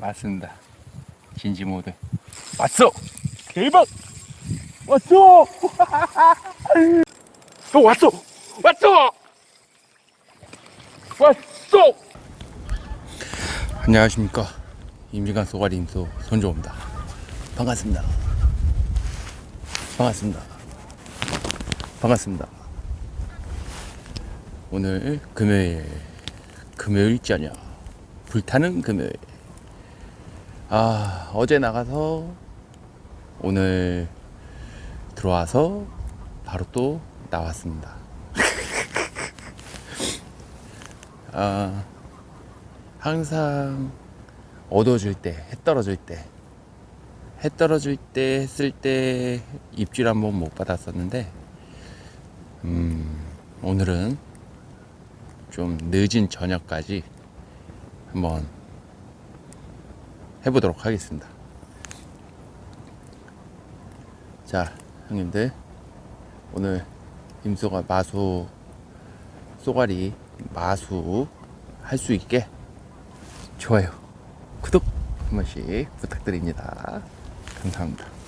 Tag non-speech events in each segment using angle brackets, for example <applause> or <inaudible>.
맞습니다. 진지 모드. 왔어! 대박! 왔어! <laughs> 또 왔어! 왔어! 왔어! 안녕하십니까. 임진강 소가리 임소 손조입니다. 반갑습니다. 반갑습니다. 반갑습니다. 오늘 금요일, 금요일자냐. 불타는 금요일. 아, 어제 나가서 오늘 들어와서 바로 또 나왔습니다. <laughs> 아, 항상 어두워질 때, 해 떨어질 때, 해 떨어질 때 했을 때 입질 한 번 못 받았었는데, 음, 오늘은 좀 늦은 저녁까지 한번 해보도록 하겠습니다. 자, 형님들, 오늘 임소가 마수, 쏘가리 마수 할 수 있게 좋아요, 구독 한 번씩 부탁드립니다. 감사합니다.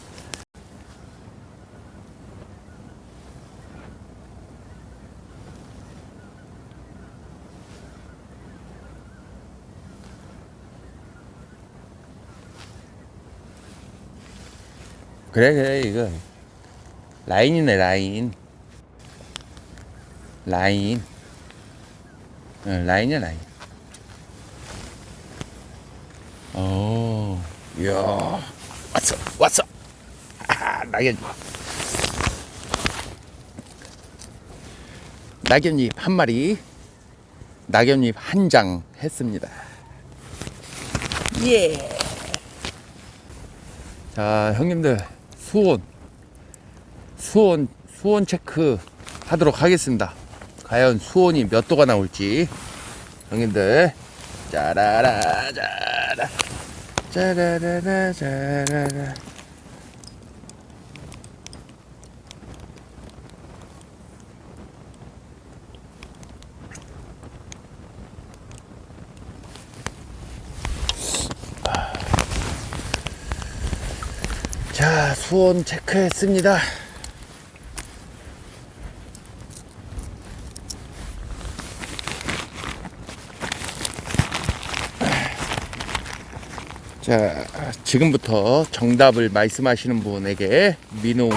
그래 그래 이거. 라인이네 라인. 라인. 응, 라인이야 라인. 오 이야. 왔어 왔어. 아 낙엽 낙엽잎 한 마리. 낙엽잎 한 장 했습니다. 예. 자, 형님들, 수온, 수온, 수온 체크 하도록 하겠습니다. 과연 수온이 몇 도가 나올지. 형님들, 짜라라, 짜라, 짜라라라, 짜라라. 자, 수온 체크했습니다. 자, 지금부터 정답을 말씀하시는 분에게 민호,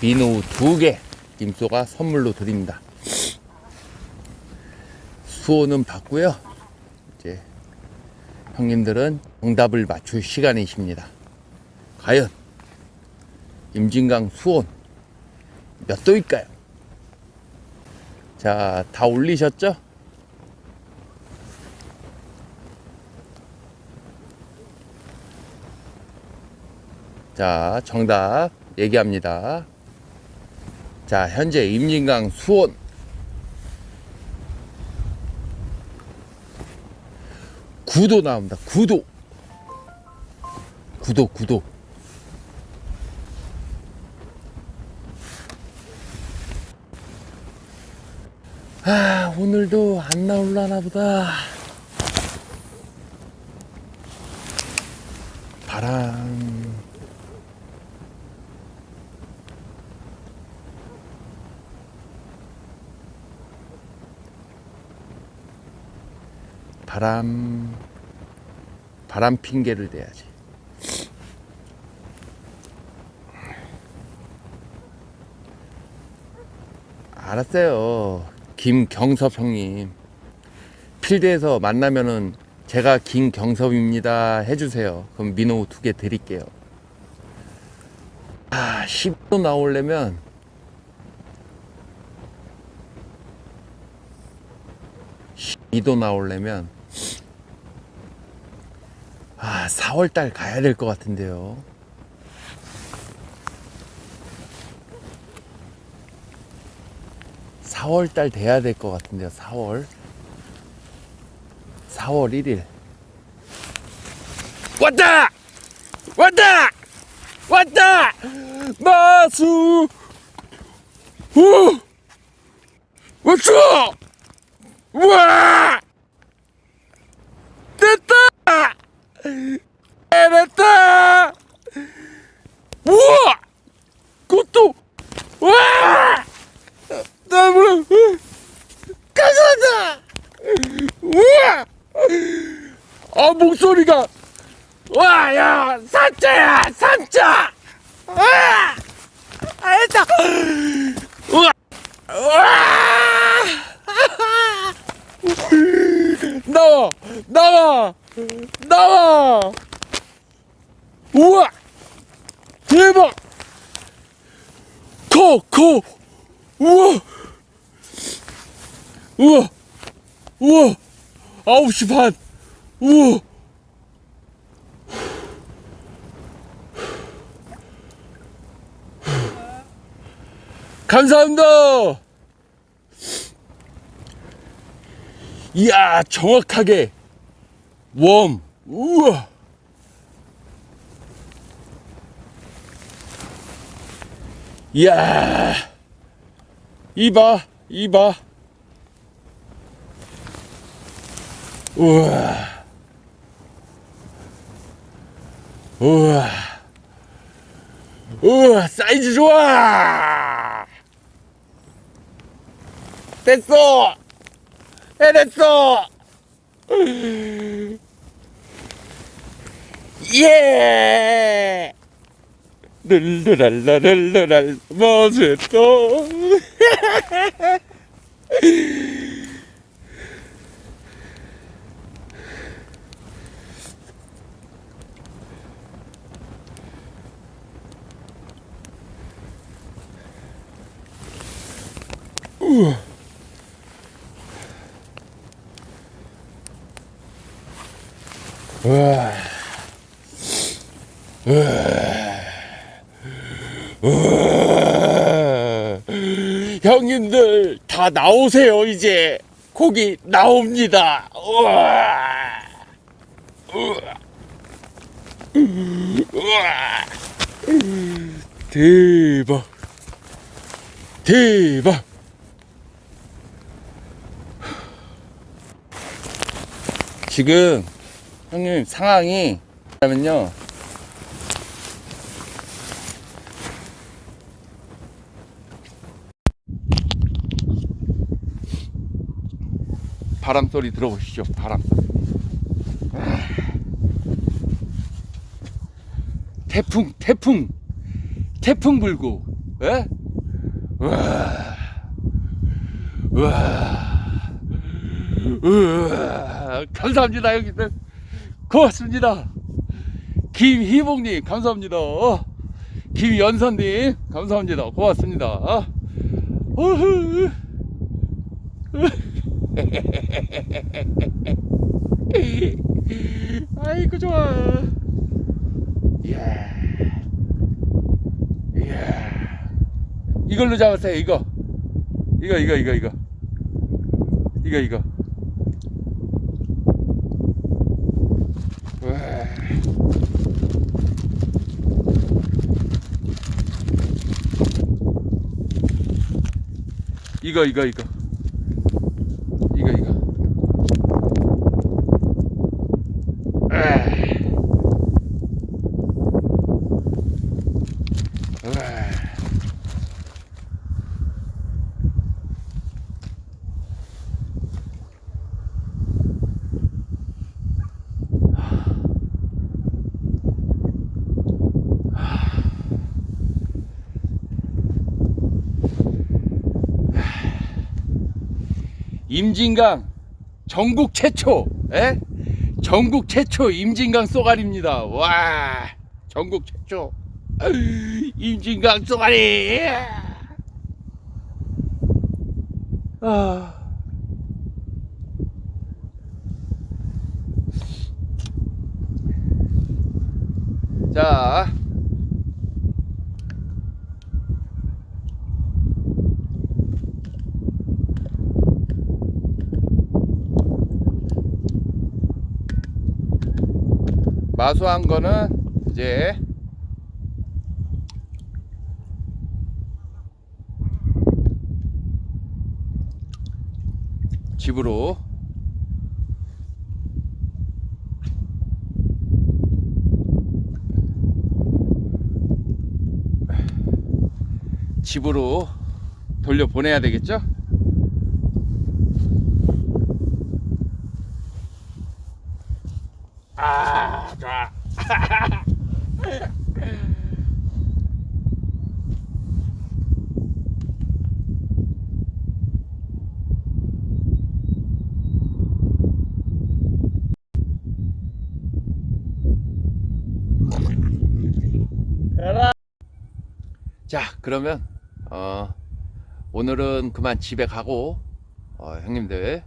민호 두 개, 임소가 선물로 드립니다. 수온은 받고요. 이제 형님들은 정답을 맞출 시간이십니다. 과연 임진강 수온 몇 도일까요? 자, 다 올리셨죠? 자, 정답 얘기합니다. 자, 현재 임진강 수온 9도 나옵니다. 9도. 9도, 9도. 아, 오늘도 안 나올라나 보다. 바람. 바람. 바람 핑계를 대야지. 알았어요. 김경섭 형님. 필드에서 만나면은 제가 김경섭입니다 해주세요. 그럼 민호 두 개 드릴게요. 아, 10도 나오려면 이도 나오려면 아, 4월 달 가야 될 것 같은데요. 사월달 돼야 될 것 같은데요. 4월. 4월 1일. 왔다! 왔다! 왔다! 마수! 오! 왔어! 우와! 됐다! 해냈다 우와 그것도 와 나무를 가져간다 우와 아 목 소리가 와야 산자야 산자! 와! 알았다. 우와! 우와! <laughs> 나와 나와 나와! 우와! 대박! 커커 우와! 우와! 우와! 아홉 시반! 우와 감사합니다. 이야 정확하게 웜. 우와. 이야. 이봐 이봐. 우와. 우와. 우와 사이즈 좋아 됐어! 해냈어! 예! 룰루랄라룰루랄 멋있어 <laughs> 우와. 우와. 형님들 다 나오세요 이제 고기 나옵니다. 우와. 우와. 우와. 대박. 대박. 지금 형님 상황이 뭐냐면요. 바람 소리 들어보시죠 바람. 소리 태풍 태풍. 태풍 불고. 예? 와. 와. 우와, 감사합니다 형님들 고맙습니다. 김희봉님 감사합니다. 김연선님 감사합니다. 고맙습니다. 어후. <laughs> 아이고 좋아. 이야 이야 이걸로 잡았어요 이거. 이거 이거 이거 이거. 이거 이거 이거 이거 이거 임진강 전국 최초, 에? 전국 최초 임진강 쏘가리입니다. 와, 전국 최초 <laughs> 임진강 쏘가리. 아. 자, 마수한 거는 이제 집으로 집으로 돌려 보내야 되겠죠? 아 좋아. 자, 그러면 어, 오늘은 그만 집에 가고 어, 형님들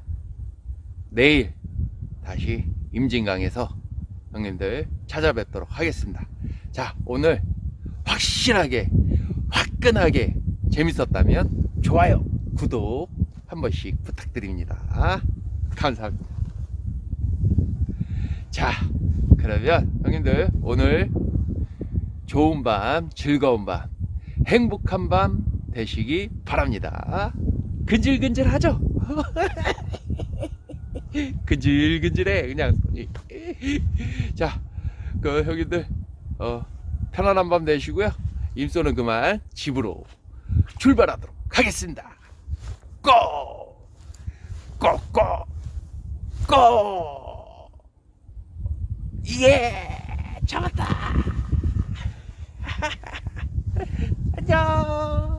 내일 다시 임진강에서 형님들 찾아뵙도록 하겠습니다. 자, 오늘 확실하게 화끈하게 재밌었다면 좋아요, 구독 한 번씩 부탁드립니다. 감사합니다. 자, 그러면 형님들 오늘 좋은 밤, 즐거운 밤, 행복한 밤 되시기 바랍니다. 근질근질하죠? <laughs> 근질근질해 그냥 손이. <laughs> 자, 그 형님들 어, 편안한 밤 되시고요. 임소는 그만 집으로 출발하도록 하겠습니다. 고! 고! 고! 고! 예! 잡았다! <laughs> 안녕!